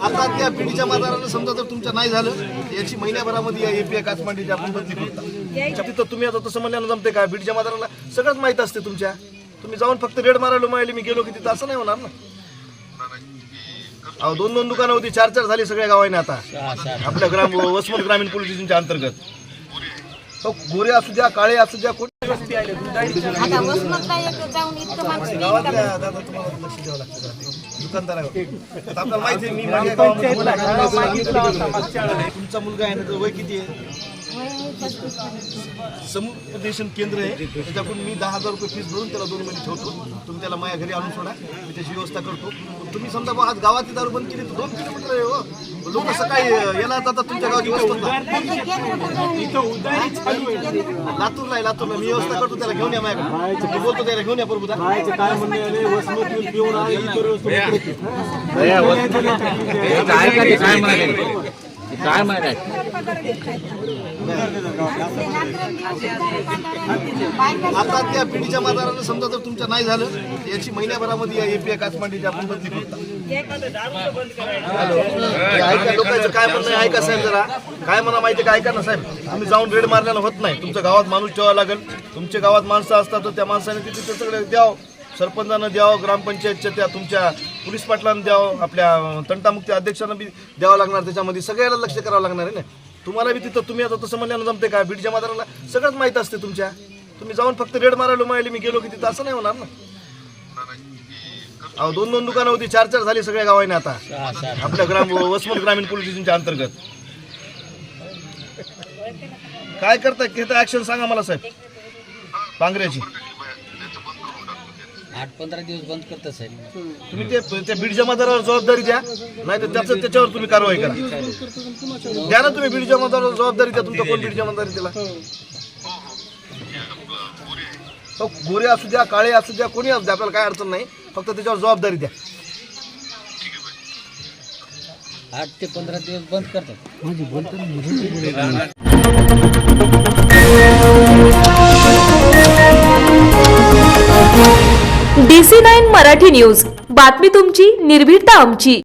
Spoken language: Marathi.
आता त्या पिढीच्या माजारानं समजा जर तुमच्या नाही झालं याची महिन्याभरामध्ये या एपीआय काचमांडीची आपण बदली करता. तिथं तुम्ही आता तसं म्हणल्यानं जमते का? बीडच्या माजाराला सगळंच माहीत असते तुमच्या. तुम्ही जाऊन फक्त रेड मारायला माहिले मी गेलो की तिथं असं नाही होणार ना? अहो दोन दोन दुकानं होती चार चार झाली सगळ्या गावाने आता. आपल्या ग्राम वसमत ग्रामीण पोलीस स्टेशनच्या अंतर्गत. हो, गोरे असू द्या काळे असू द्या आता वसमतला एक जाऊन इतकं माणसं येईल का? गावातल्या दादा तुम्हाला लक्ष द्यावं लागतं जरा. दुकानदार आहे आता आपल्याला माहिती आहे मी माझ्या गावामध्ये तुमचा मुलगा आहे ना तो वय किती आहे. समुपदेशन केंद्र आहे. त्याच्याकडून मी दहा हजार रुपये फीस भरून त्याला दोन महिने ठेवतो. तुम्ही त्याला माझ्या घरी आणून सोडा. मी त्याची व्यवस्था करतो. तुम्ही समजा बुवा आज गावातली दारू बंद केली दोन किलोमीटर आहे हो. लोक सकाळी याला जातात तुमच्या गावाची आहे? लातूरला आहे लातूरला. मी व्यवस्था करतो त्याला घेऊन या माझ्याकडे. मी बोलतो त्याला घेऊन या प्रभुदा काय म्हणाले? बायका आता त्या पिढीच्या माजारानं समजा जर तुमच्या नाही झालं याची महिन्याभरामध्ये या एपीआय काचमांडीची आपण बदली ऐका लोकांचं काय म्हणणं आहे ऐका साहेब जरा. काय म्हणा माहिती का? ऐका ना साहेब. तुम्ही जाऊन रेड मारल्यानं होत नाही. तुमच्या गावात माणूस ठेवावा लागेल. तुमच्या गावात माणसं असतात तर त्या माणसाने तिथे सगळे द्यावं. सरपंचानं द्यावं ग्रामपंचायतच्या त्या तुमच्या पोलीस पाटलांना द्यावं आपल्या तंटामुक्ती अध्यक्षांना बी द्यावं लागणार. त्याच्यामध्ये सगळ्याला लक्ष करावं लागणार आहे ना? तुम्हाला बी तिथं तुम्ही आता तसं म्हणल्यानं जमते का? बीडच्या माताराला सगळंच माहीत असते तुमच्या. तुम्ही जाऊन फक्त रेड मारायला माहिले मी गेलो की तिथं असं नाही होणार ना? अहो दोन दोन दुकानं होती चार चार झाली सगळ्या गावाने आता. आपल्या ग्राम वसमत ग्रामीण पोलीस स्टेशनच्या अंतर्गत. काय करता तिथं ऍक्शन सांगा मला साहेब? पांगऱ्याची आठ पंधरा दिवस बंद करतात साहेब. तुम्ही ते त्या बीडच्या मतदारावर जबाबदारी द्या नाही तर त्याचं त्याच्यावर तुम्ही कारवाई करा. द्या ना तुम्ही बीडच्या मतदारावर जबाबदारी द्या तुमचा कोण बीडच्या मतदारी दिला हो गोरे असू द्या काळे असू द्या कोणी असू द्या आपल्याला काय अडचण नाही. फक्त त्याच्यावर जबाबदारी द्या. आठ ते पंधरा दिवस बंद करतात. D C nine Marathi news. बातमी तुमची निर्भीडता आमची.